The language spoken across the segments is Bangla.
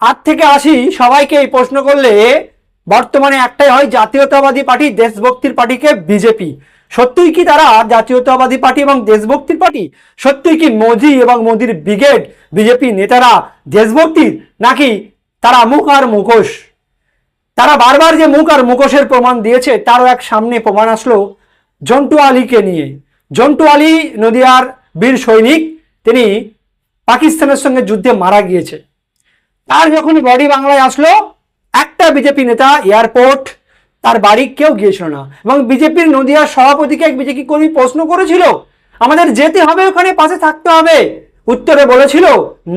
আজ থেকে আসি সবাইকে এই প্রশ্ন করলে, বর্তমানে একটাই হয় জাতীয়তাবাদী পার্টি, দেশভক্তির পার্টিকে বিজেপি। সত্যিই কি তারা জাতীয়তাবাদী পার্টি এবং দেশভক্তির পার্টি? সত্যিই কি মোদি এবং মোদির ব্রিগেড বিজেপি নেতারা দেশভক্তির নাকি তারা মুখ আর মুখোশ? তারা বারবার যে মুখ আর মুখোশের প্রমাণ দিয়েছে, তারও এক সামনে প্রমাণ আসলো জন্টু আলীকে নিয়ে। জন্টু আলী নদিয়ার বীর সৈনিক, তিনি পাকিস্তানের সঙ্গে যুদ্ধে মারা গিয়েছে। তার যখন বডি বাংলায় আসলো, একটা বিজেপি নেতা এয়ারপোর্ট তার বাড়ি কেউ গিয়েছিল না। এবং বিজেপির নদিয়ার সভাপতিকে এক বিজেপি কর্মী প্রশ্ন করেছিল? আমাদের যেতে হবে, ওখানে পাশে থাকতে হবে। উত্তরে বলেছিল,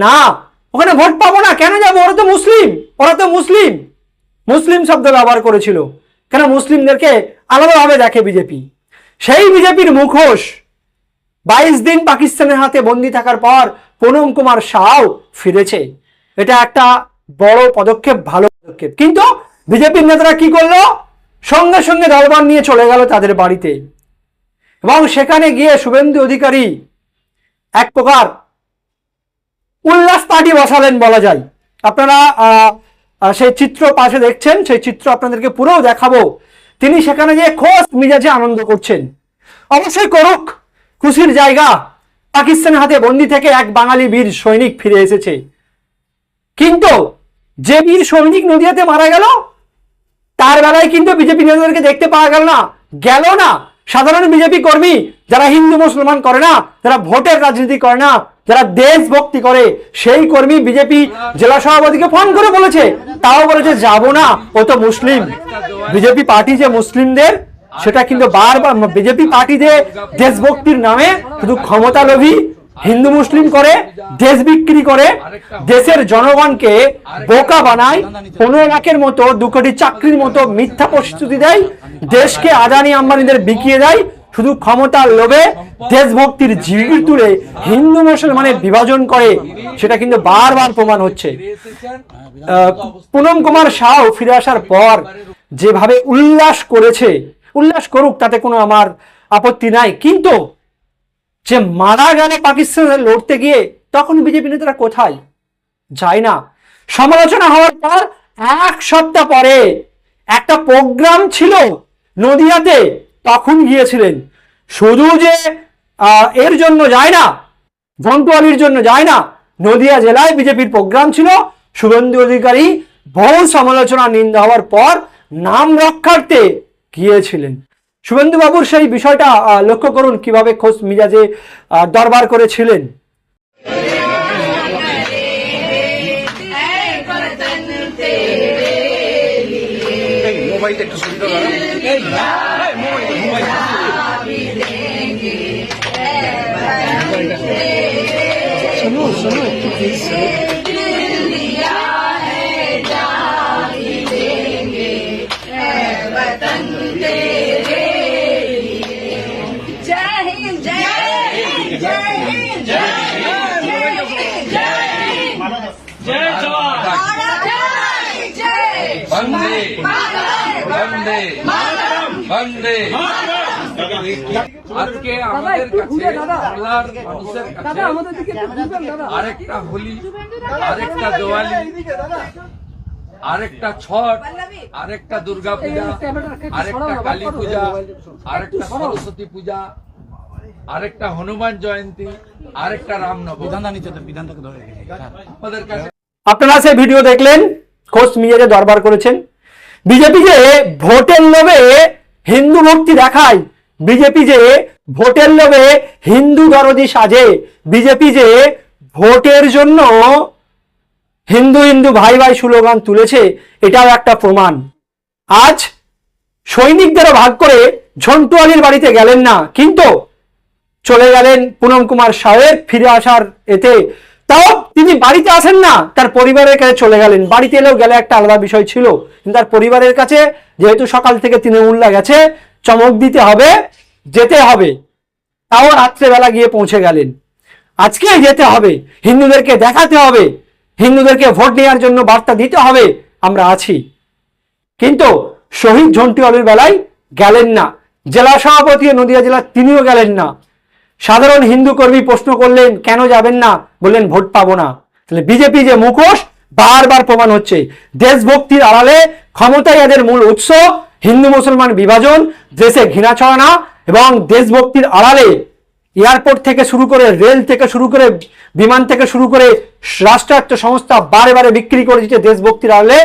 না, ওখানে ভোট পাবো না। কেন যাব? ওরা তো মুসলিম। ওরা তো মুসলিম। মুসলিম শব্দ ব্যবহার করেছিল। কেন মুসলিমদেরকে আলাদাভাবে দেখে বিজেপি? সেই বিজেপির মুখোশ, বাইশ দিন পাকিস্তানের হাতে বন্দি থাকার পর পুনম কুমার সাও ফিরেছে। এটা একটা বড় পদক্ষেপ, ভালো পদক্ষেপ। কিন্তু বিজেপির নেতারা কি করল? সঙ্গে সঙ্গে দলবান নিয়ে চলে গেল তাদের বাড়িতে। এবং সেখানে গিয়ে শুভেন্দু অধিকারী এক প্রকার উল্লাস পার্টি বসালেন বলা যায়। আপনারা সেই চিত্র পাশে দেখছেন, সেই চিত্র আপনাদেরকে পুরো দেখাবো। তিনি সেখানে গিয়ে খোশ মিজাজে আনন্দ করছেন। অবশ্যই করুক, খুশির জায়গা। পাকিস্তানের হাতে বন্দি থেকে এক বাঙালি বীর সৈনিক ফিরে এসেছে। কিন্তু যে বীর সৈনিক নদিয়াতে মারা গেল, তার বেলায় কিন্তু বিজেপি নেতাদেরকে দেখতে পাওয়া গেল না গেল না। সাধারণ বিজেপি কর্মী যারা হিন্দু, মুসলমান করে না, যারা ভোটের রাজনীতি করে না, যারা দেশভক্তি করে, সেই কর্মী বিজেপি জেলা সভাপতিকে ফোন করে বলেছে, তাও বলেছে যাব না, ও তো মুসলিম। বিজেপি পার্টি যে মুসলিমদের, সেটা কিন্তু বারবার, বিজেপি পার্টি যে দেশভক্তির নামে, শুধু ক্ষমতা লোভী হিন্দু মুসলিম করে, দেশ বিক্রি করে, দেশের জনগণকে বোকা বানায় পনেরো লাখের মতো দু কোটি চাকরির মতো মিথ্যা প্রস্তুতি দেয়, দেশকে আদানি আম্বানিদের বিকিয়ে দেয়, শুধু ক্ষমতার লোভে দেশভক্তির জিগির তুলে হিন্দু মুসলমানের বিভাজন করে, সেটা কিন্তু বারবার প্রমাণ হচ্ছে। পুনম কুমার সাউ ফিরে আসার পর যেভাবে উল্লাস করেছে, উল্লাস করুক, তাতে কোনো আমার আপত্তি নাই। কিন্তু যে মারা গেলে পাকিস্তানে লড়তে গিয়ে তখন বিজেপি নেতারা কোথায়? যায় না। সমালোচনা হওয়ার পর এক সপ্তাহ পরে একটা প্রোগ্রাম ছিল নদিয়াতে, তখন গিয়েছিলেন। শুধু যে এর জন্য যায় না জন্টুয়ালির জন্য যায় না, নদিয়া জেলায় বিজেপির প্রোগ্রাম ছিল। শুভেন্দু অধিকারী বহু সমালোচনা, নিন্দা হওয়ার পর নাম রক্ষার্থে গিয়েছিলেন। শুভেন্দু বাবুর সেই বিষয়টা লক্ষ্য করুন কীভাবে খোঁজ মিজাজে দরবার করেছিলেন। মোবাইলটা একটু সুবিধা করো শোনো শোনো একটু প্লিজ जय हिंद जय हिंद जय हिंद जय जवान भारत जय जय वंदे वंदे वंदे वंदे আজকে আমাদের কাছে বাংলার মানুষের কাছে আরেকটা হোলি আরেকটা দিওয়ালি আরেকটা ছট আরেকটা দুর্গা পূজা আরেকটা কালী পূজা আরেকটা সরস্বতী পূজা আরেকটা হনুমান জয়ন্তী আরেকটা রেখেছি হ্যাঁ। আমাদের কাছে আপনারা সেই ভিডিও দেখলেন খোঁজ মিজাজে দরবার করেছেন। বিজেপি যে ভোটের লোভে হিন্দু ভক্তি দেখায় বিজেপি যে ভোটের লোভে হিন্দু দরদি সাজে বিজেপি যে ভোটের জন্য হিন্দু হিন্দু ভাই ভাই স্লোগান তুলেছে এটাও একটা প্রমাণ। আজ সৈনিকদেরও ভাগ করে ঝন্টু আলীর বাড়িতে গেলেন না কিন্তু চলে গেলেন পুনম কুমার সাহেব ফিরে আসার এতে। তাও তিনি বাড়িতে আসেন না, তার পরিবারের কাছে চলে গেলেন। বাড়িতে এলেও গেলে একটা আলাদা বিষয় ছিল। কিন্তু তার পরিবারের কাছে যেহেতু সকাল থেকে তৃণমূল্লা গেছে, চমক দিতে হবে, যেতে হবে। তাও রাত্রেবেলা গিয়ে পৌঁছে গেলেন। আজকে যেতে হবে, হিন্দুদেরকে দেখাতে হবে, হিন্দুদেরকে ভোট নেওয়ার জন্য বার্তা দিতে হবে, আমরা আছি। কিন্তু শহীদ ঝন্টু আলীর বেলায় গেলেন না। জেলা সভাপতি নদিয়া জেলা তিনিও গেলেন না। সাধারণ হিন্দু কর্মী প্রশ্ন করলেন, কেন যাবেন না? বললেন, ভোট পাবো না। তাহলে বিজেপি যে মুখোশ, বারবার প্রমাণ হচ্ছে। দেশভক্তির আড়ালে ক্ষমতাই এদের মূল উৎস, হিন্দু মুসলমান বিভাজন, দেশে ঘৃণা ছড়ানো এবং দেশভক্তির আড়ালে এয়ারপোর্ট থেকে শুরু করে রেল থেকে শুরু করে বিমান থেকে শুরু করে রাষ্ট্রায়ত্ত সংস্থা বারে বারে বিক্রি করে দিচ্ছে দেশভক্তির আড়ালে,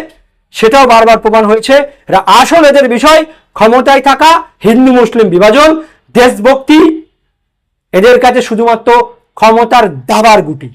সেটাও বারবার প্রমাণ হয়েছে। আসল এদের বিষয়, ক্ষমতায় থাকা হিন্দু মুসলিম বিভাজন, দেশভক্তি এদের কাছে শুধুমাত্র ক্ষমতার দাবার গুটি।